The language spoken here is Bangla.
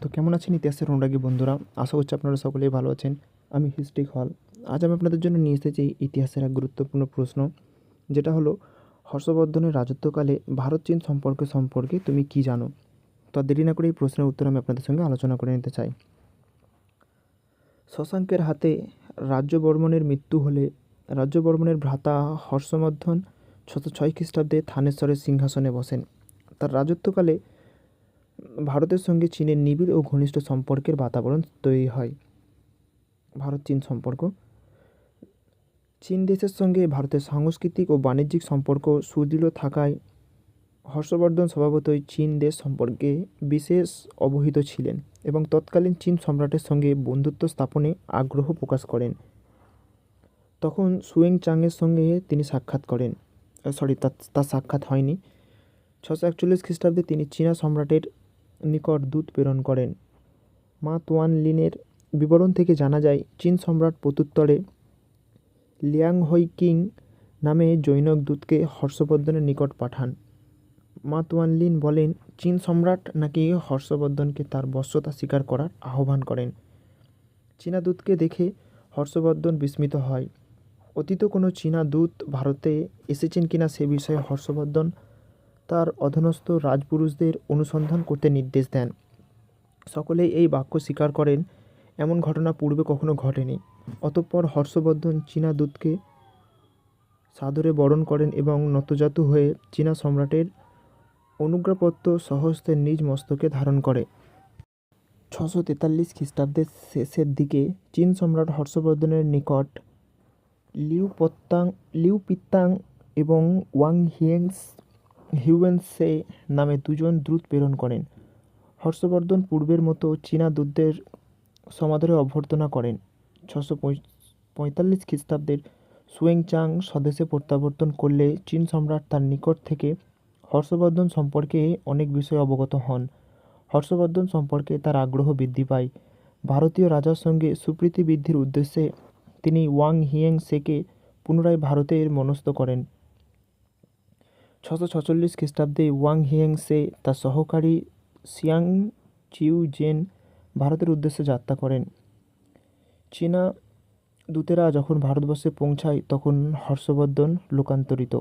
তো কেমন আছেন ইতিহাসের অনুরাগী বন্ধুরা? আশা করছি আপনারা সকলেই ভালো আছেন। আমি হিস্ট্রিক হল। আজ আমি আপনাদের জন্য নিয়ে এসেছি ইতিহাসের এক গুরুত্বপূর্ণ প্রশ্ন, যেটা হলো, হর্ষবর্ধনের রাজত্বকালে ভারত চীন সম্পর্ক সম্পর্কে তুমি কি জানো? তো দেরি না করে এই প্রশ্নের উত্তর আমি আপনাদের সঙ্গে আলোচনা করে নিতে চাই। শশাঙ্কের হাতে রাজ্যবর্মণের মৃত্যু হলে রাজ্যবর্মণের ভ্রাতা হর্ষবর্ধন ছশো ছয় খ্রিস্টাব্দে থানেশ্বরের সিংহাসনে বসেন। তার রাজত্বকালে ভারতের সঙ্গে চীনের নিবিড় ও ঘনিষ্ঠ সম্পর্কের বাতাবরণ তৈরি হয়। ভারত, চীন সম্পর্ক। চীন দেশের সঙ্গে ভারতের সাংস্কৃতিক ও বাণিজ্যিক সম্পর্ক সুদৃঢ় থাকায় হর্ষবর্ধন স্বভাবতই চীন দেশ সম্পর্কে বিশেষ অবহিত ছিলেন এবং তৎকালীন চীন সম্রাটের সঙ্গে বন্ধুত্ব স্থাপনে আগ্রহ প্রকাশ করেন। তখন সুয়েং চাংয়ের সঙ্গে তিনি সাক্ষাৎ করেন। সরি তার সাক্ষাৎ হয়নি। ছশো একচল্লিশ খ্রিস্টাব্দে তিনি চীনা সম্রাটের নিকট দূত প্রেরণ করেন। মা তোয়ান লিনের বিবরণ থেকে জানা যায়, চীন সম্রাট প্রত্যুত্তরে লিয়াং কিং নামে জৈনক দূতকে হর্ষবর্ধনের নিকট পাঠান। মা তোয়ান লিন বলেন, চীন সম্রাট নাকি হর্ষবর্ধনকে তার বশ্যতা স্বীকার করার আহ্বান করেন। চীনা দূতকে দেখে হর্ষবর্ধন বিস্মিত হয়। অতীত কোনো চীনা দূত ভারতে এসেছেন কিনা সে বিষয়ে হর্ষবর্ধন তার অধীনস্থ রাজপুরুষদের অনুসন্ধান করতে নির্দেশ দেন। সকলেই এই বাক্য স্বীকার করেন, এমন ঘটনা পূর্বে কখনো ঘটেনি। অতঃপর হর্ষবর্ধন চীনা দূতকে সাদরে বরণ করেন এবং নতজাতু হয়ে চীনা সম্রাটের অনুজ্ঞাপত্র সহস্তে নিজ মস্তকে ধারণ করে। ছশো তেতাল্লিশ খ্রিস্টাব্দের শেষের দিকে চীন সম্রাট হর্ষবর্ধনের নিকট লিউ পত্তাং লিউ পিত্তাং এবং ওয়াং হিয়েংস হিউয়েনসে নামে দুজন দ্রুত প্রেরণ করেন। হর্ষবর্ধন পূর্বের মতো চীনা দূতদের সমাদরে অভ্যর্থনা করেন। ছশো পঁয়তাল্লিশ খ্রিস্টাব্দের সুয়েংচাং স্বদেশে প্রত্যাবর্তন করলে চীন সম্রাট তার নিকট থেকে হর্ষবর্ধন সম্পর্কে অনেক বিষয়ে অবগত হন। হর্ষবর্ধন সম্পর্কে তার আগ্রহ বৃদ্ধি পায়। ভারতীয় রাজার সঙ্গে সুপ্রীতি বৃদ্ধির উদ্দেশ্যে তিনি ওয়াং হিয়েং সেকে পুনরায় ভারতের মনস্থ করেন। ছশো ছচল্লিশ খ্রিস্টাব্দে ওয়াং হিয়েং সে তার সহকারী সিয়াং চিউ জেন ভারতের উদ্দেশ্যে যাত্রা করেন। চীনা দূতেরা যখন ভারতবর্ষে পৌঁছায়, তখন হর্ষবর্ধন লোকান্তরিত।